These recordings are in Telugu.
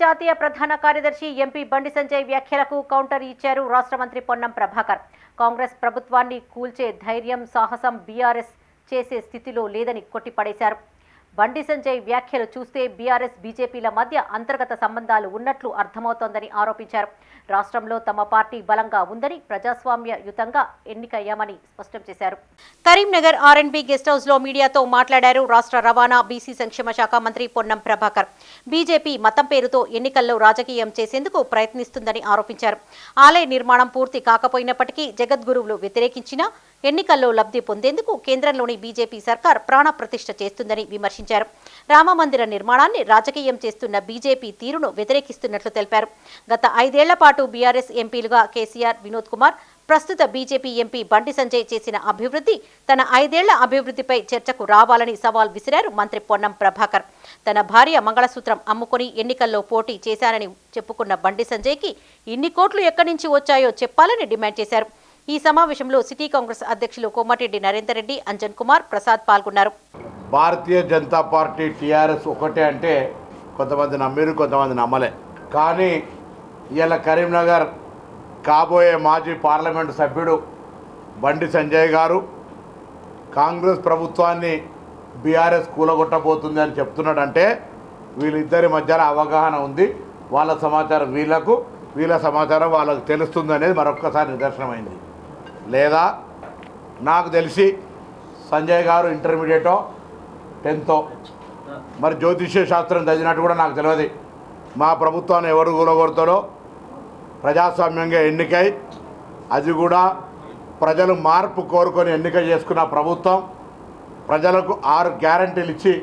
జాతీయ ప్రధాన కార్యదర్శి ఎంపీ బండి సంజయ్ వ్యాఖ్యలకు కౌంటర్ ఇచ్చారు రాష్ట్ర మంత్రి పొన్నం ప్రభాకర్. కాంగ్రెస్ ప్రభుత్వాన్ని కూల్చే ధైర్యం సాహసం బీఆర్ఎస్ చేసే స్థితిలో లేదని కొట్టిపడేశారు. బండి సంజయ్ వ్యాఖ్యలు చూస్తే బీఆర్ఎస్ బీజేపీల మధ్య అంతర్గత సంబంధాలు ఉన్నట్లు అర్థమవుతోందని ఆరోపించారు. రాష్ట్రంలో తమ పార్టీ బలంగా ఉందని ప్రజాస్వామ్యయుతంగా ఎన్నికయ్యామని స్పష్టం చేశారు. కరీంనగర్ ఆర్ఎన్బి గెస్ట్ హౌస్లో మీడియాతో మాట్లాడారు రాష్ట్ర రవాణా బీసీ సంక్షేమ శాఖ మంత్రి పొన్నం ప్రభాకర్. బీజేపీ మతం పేరుతో ఎన్నికల్లో రాజకీయం చేసేందుకు ప్రయత్నిస్తుందని ఆరోపించారు. ఆలయ నిర్మాణం పూర్తి కాకపోయినప్పటికీ జగద్గురువులు వ్యతిరేకించినా ఎన్నికల్లో లబ్ధి పొందేందుకు కేంద్రంలోని బీజేపీ సర్కార్ ప్రాణప్రతిష్ఠ చేస్తుందని విమర్శించారు. రామమందిర నిర్మాణాన్ని రాజకీయం చేస్తున్న బీజేపీ తీరును వ్యతిరేకిస్తున్నట్లు తెలిపారు. గత ఐదేళ్ళ పాటు బీఆర్ఎస్ ఎంపీలుగా కేసీఆర్ వినోద్ కుమార్ ప్రస్తుత బీజేపీ ఎంపీ బండి సంజయ్ చేసిన అభివృద్ధి తన ఐదేళ్ళ అభివృద్ధిపై చర్చకు రావాలని సవాల్ విసిరారు మంత్రి పొన్నం ప్రభాకర్. తన భార్య మంగళసూత్రం అమ్ముకుని ఎన్నికల్లో పోటీ చేశానని చెప్పుకున్న బండి సంజయ్కి ఇన్ని కోట్లు ఎక్కడి నుంచి వచ్చాయో చెప్పాలని డిమాండ్ చేశారు. ఈ సమావేశంలో సిటీ కాంగ్రెస్ అధ్యక్షులు కోమటిరెడ్డి నరేందర్ రెడ్డి అంజన్ కుమార్ ప్రసాద్ పాల్గొన్నారు. భారతీయ జనతా పార్టీ టీఆర్ఎస్ ఒకటే అంటే కొంతమంది నమ్మిరు కొంతమంది నమ్మలే. కానీ ఇవాళ కరీంనగర్ కాబోయే మాజీ పార్లమెంటు సభ్యుడు బండి సంజయ్ గారు కాంగ్రెస్ ప్రభుత్వాన్ని బీఆర్ఎస్ కూలగొట్టబోతుంది అని చెప్తున్నాడంటే వీళ్ళిద్దరి మధ్యన అవగాహన ఉంది. వాళ్ళ సమాచారం వీళ్ళకు వీళ్ళ సమాచారం వాళ్ళకు తెలుస్తుంది అనేది మరొక్కసారి నిదర్శనమైంది. లేదా నాకు తెలిసి సంజయ్ గారు ఇంటర్మీడియటో టెన్తో. మరి జ్యోతిష్య శాస్త్రం చదివినట్టు కూడా నాకు తెలియదు. మా ప్రభుత్వాన్ని ఎవరు కూలగొడతాడో ప్రజాస్వామ్యంగా ఎన్నికై అది కూడా ప్రజలు మార్పు కోరుకొని ఎన్నిక చేసుకున్న ప్రభుత్వం ప్రజలకు ఆరు గ్యారంటీలు ఇచ్చి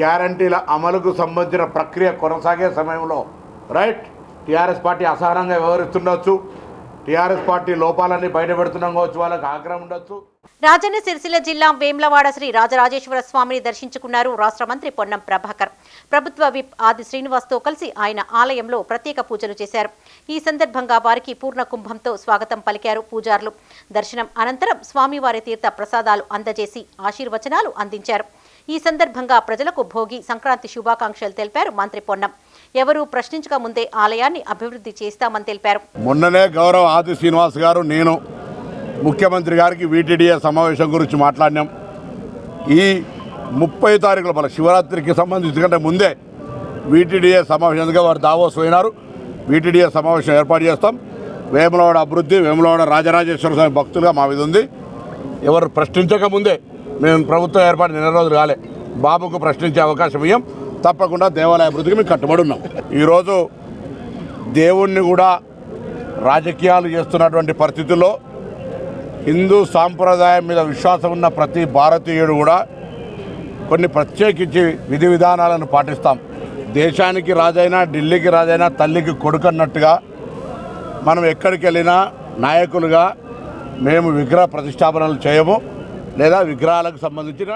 గ్యారంటీల అమలుకు సంబంధించిన ప్రక్రియ కొనసాగే సమయంలో రైట్? టీఆర్ఎస్ పార్టీ అసహనంగా వ్యవహరిస్తుండొచ్చు. టీఆర్ఎస్ పార్టీ లోపాలన్నీ బయటపెడుతున్నాం కావచ్చు వాళ్ళకి ఆగ్రహం ఉండొచ్చు. రాజన్న సిరిసిల్ల జిల్లా వేమ్లవాడ శ్రీ రాజరాజేశ్వర స్వామిని దర్శించుకున్నారు రాష్ట్ర మంత్రి పొన్నం ప్రభాకర్. ప్రభుత్వ విప్ ఆది శ్రీనివాస్తో కలిసి ఆయన ఆలయంలో ప్రత్యేక పూజలు చేశారు. ఈ సందర్భంగా వారికి పూర్ణ కుంభంతో స్వాగతం పలికారు పూజారులు. దర్శనం అనంతరం స్వామివారి తీర్థ ప్రసాదాలు అందజేసి ఆశీర్వచనాలు అందించారు. ఈ సందర్భంగా ప్రజలకు భోగి సంక్రాంతి శుభాకాంక్షలు తెలిపారు మంత్రి పొన్నం. ఎవరూ ప్రశ్నించక ముందే ఆలయాన్ని అభివృద్ధి చేస్తామని తెలిపారు. మొన్ననే గౌరవ ఆది శ్రీనివాస్ గారు నేను ముఖ్యమంత్రి గారికి వీటీడీఏ సమావేశం గురించి మాట్లాడినాం. ఈ ముప్పై తారీఖుల మన శివరాత్రికి సంబంధించి కంటే ముందే వీటీడీఏ సమావేశంగా వారు దావోస్ పోయినారు. వీటీడీఏ సమావేశం ఏర్పాటు చేస్తాం. వేములవాడ అభివృద్ధి వేములవాడ రాజరాజేశ్వర స్వామి భక్తులుగా మా మీద ఉంది. ఎవరు ప్రశ్నించక ముందే మేము ప్రభుత్వం ఏర్పాటు నెల రోజులు కాలే. బాబుకు ప్రశ్నించే అవకాశం ఇయ్యం. తప్పకుండా దేవాలయ అభివృద్ధికి మేము కట్టుబడి ఉన్నాం. ఈరోజు దేవుణ్ణి కూడా రాజకీయాలు చేస్తున్నటువంటి పరిస్థితుల్లో హిందూ సాంప్రదాయం మీద విశ్వాసం ఉన్న ప్రతి భారతీయుడు కూడా కొన్ని ప్రత్యేకించి విధి విధానాలను పాటిస్తాం. దేశానికి రాజైనా ఢిల్లీకి రాజైనా తల్లికి కొడుకు అన్నట్టుగా మనం ఎక్కడికి వెళ్ళినా నాయకులుగా మేము విగ్రహ ప్రతిష్టాపనలు చేయము లేదా విగ్రహాలకు సంబంధించిన